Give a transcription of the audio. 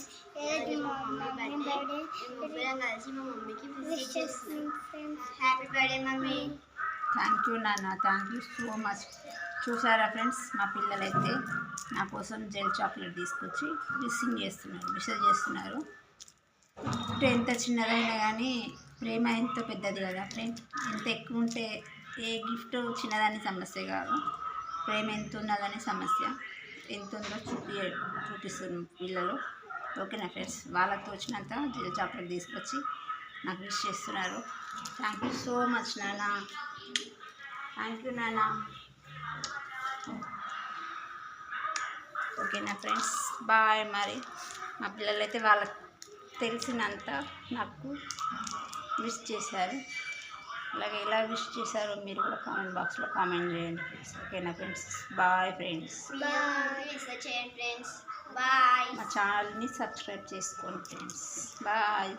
Friends ఈరోజు మా mummy birthday ముగ్గురం కలిసి మా మమ్మీకి విష్ చేస్తున్నాం friends happy birthday mummy thank you నాన్న థ్యాంక్ యూ సో మచ్ చూసారా ఫ్రెండ్స్ మా పిల్లలైతే నా కోసం జెల్ చాక్లెట్ తీసుకొచ్చి విషింగ్ చేస్తున్నారు విసర్ చేస్తున్నారు. అంటే ఎంత చిన్నదైనా కానీ ప్రేమ ఎంత పెద్దది కదా ఫ్రెండ్ ఎంత ఎక్కువ ఉంటే ఏ గిఫ్ట్ చిన్నదని సమస్య కాదు. ప్రేమ ఎంత ఉన్నదని సమస్య. ఎంత ఉందో చూపి చూపిస్తున్నారు పిల్లలు. ఓకేనా ఫ్రెండ్స్ వాళ్ళకి తోచినంత చాక్లెట్ తీసుకొచ్చి నాకు విష్ చేస్తున్నారు. థ్యాంక్ యూ సో మచ్ నాన్న. థ్యాంక్ యూ నాన్న. ఓకేనా ఫ్రెండ్స్ బాయ్ మరి. మా పిల్లలైతే వాళ్ళకి తెలిసినంత నాకు విష్ చేశారు. అలాగే ఎలా విష్ చేశారో మీరు కూడా కామెంట్ బాక్స్లో కామెంట్ చేయండి ఫ్రెండ్స్ ఓకేనా friends? Bye friends friends bye మా ఛానల్ని సబ్స్క్రైబ్ చేసుకోండి ఫ్రెండ్స్. బాయ్